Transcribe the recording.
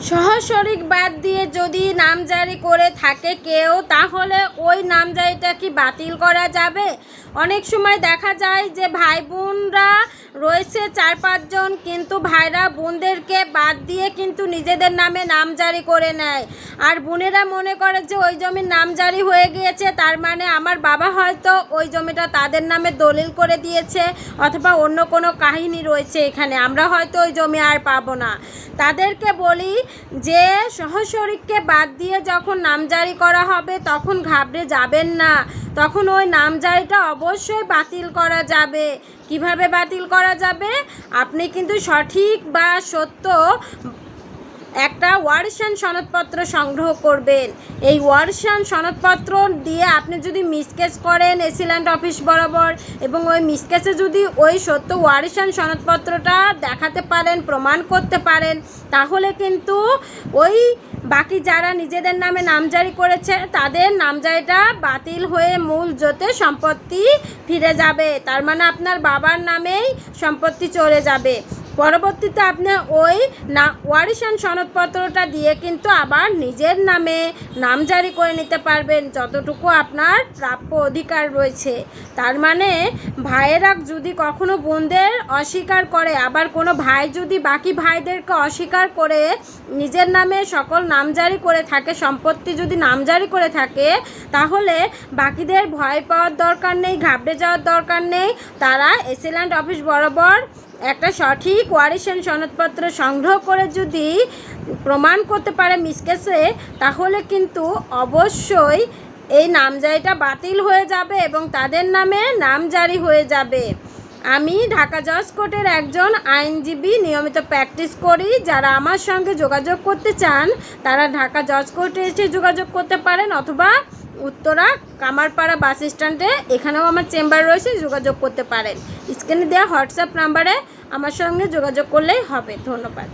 সহশরিক বাদ দিয়ে যদি নামজারি করে থাকে কেউ, তাহলে ওই নামজারিটা কি বাতিল করা যাবে? অনেক সময় দেখা যায় যে ভাই বোনরা রয়েছে চার পাঁচজন, কিন্তু ভাইরা বোনদেরকে বাদ দিয়ে কিন্তু নিজেদের নামে নামজারি করে নেয়। আর বোনেরা মনে করে যে ওই জমির নামজারি হয়ে গিয়েছে, তার মানে আমার বাবা হয়তো ওই জমিটা তাদের নামে দলিল করে দিয়েছে অথবা অন্য কোনো কাহিনী রয়েছে এখানে। আমরা হয়তো ওই জমি আর পাবো না। তাদেরকে বলি যে সহশরিককে বাদ দিয়ে যখন নামজারি করা হবে, তখন ঘাবড়ে যাবেন না। তখন ওই নামজারিটা অবশ্যই বাতিল করা যাবে। কীভাবে বাতিল করা যাবে? আপনি কিন্তু সঠিক বা সত্য একটা ওয়ারিশান সনদপত্র সংগ্রহ করবেন। এই ওয়ারিশান সনদপত্র দিয়ে আপনি যদি মিসকেস করেন এসিল্যান্ড অফিস বরাবর এবং ওই মিসকেসে যদি ওই সত্য ওয়ারিশান সনদপত্রটা দেখাতে পারেন, প্রমাণ করতে পারেন, তাহলে কিন্তু ওই বাকি যারা নিজেদের নামে নামজারি করেছে, তাদের নামজারিটা বাতিল হয়ে মূল জোতে সম্পত্তি ফিরে যাবে। তার মানে আপনার বাবার নামেই সম্পত্তি চলে যাবে। পরবর্তীতে আপনি ওই না ওয়ারিশান সনদপত্রটা দিয়ে কিন্তু আবার নিজের নামে নামজারি করে নিতে পারবেন, যতটুকু আপনার প্রাপ্য অধিকার রয়েছে। তার মানে ভাইয়েরা যদি কখনো বোনদের অস্বীকার করে, আবার কোনো ভাই যদি বাকি ভাইদেরকে অস্বীকার করে, নিজের নামে সকল নামজারি করে থাকে, সম্পত্তি যদি নামজারি করে থাকে, তাহলে বাকিদের ভয় পাওয়ার দরকার নেই, ঘাবড়ে যাওয়ার দরকার নেই। তারা এসিল্যান্ড অফিস বরাবর একটা সঠিক ওয়ারিশন সনদপত্র সংগ্রহ করে যদি প্রমাণ করতে পারে মিসকেসে তাহলে কিন্তু অবশ্যই এই নামজারিটা বাতিল হয়ে যাবে এবং তাদের নামে নামজারি হয়ে যাবে। আমি ঢাকা জজ কোর্টের একজন আইনজীবী নিয়মিত প্র্যাকটিস করি। যারা আমার সঙ্গে যোগাযোগ করতে চান, তারা ঢাকা জজ কোর্টে এসে যোগাযোগ করতে পারেন অথবা উত্তরা কামারপাড়া বাস স্ট্যান্ডে, এখানেও আমার চেম্বার রয়েছে, যোগাযোগ করতে পারেন। স্ক্রিনে দেওয়া হোয়াটসঅ্যাপ নাম্বারে আমার সঙ্গে যোগাযোগ করলেই হবে। ধন্যবাদ।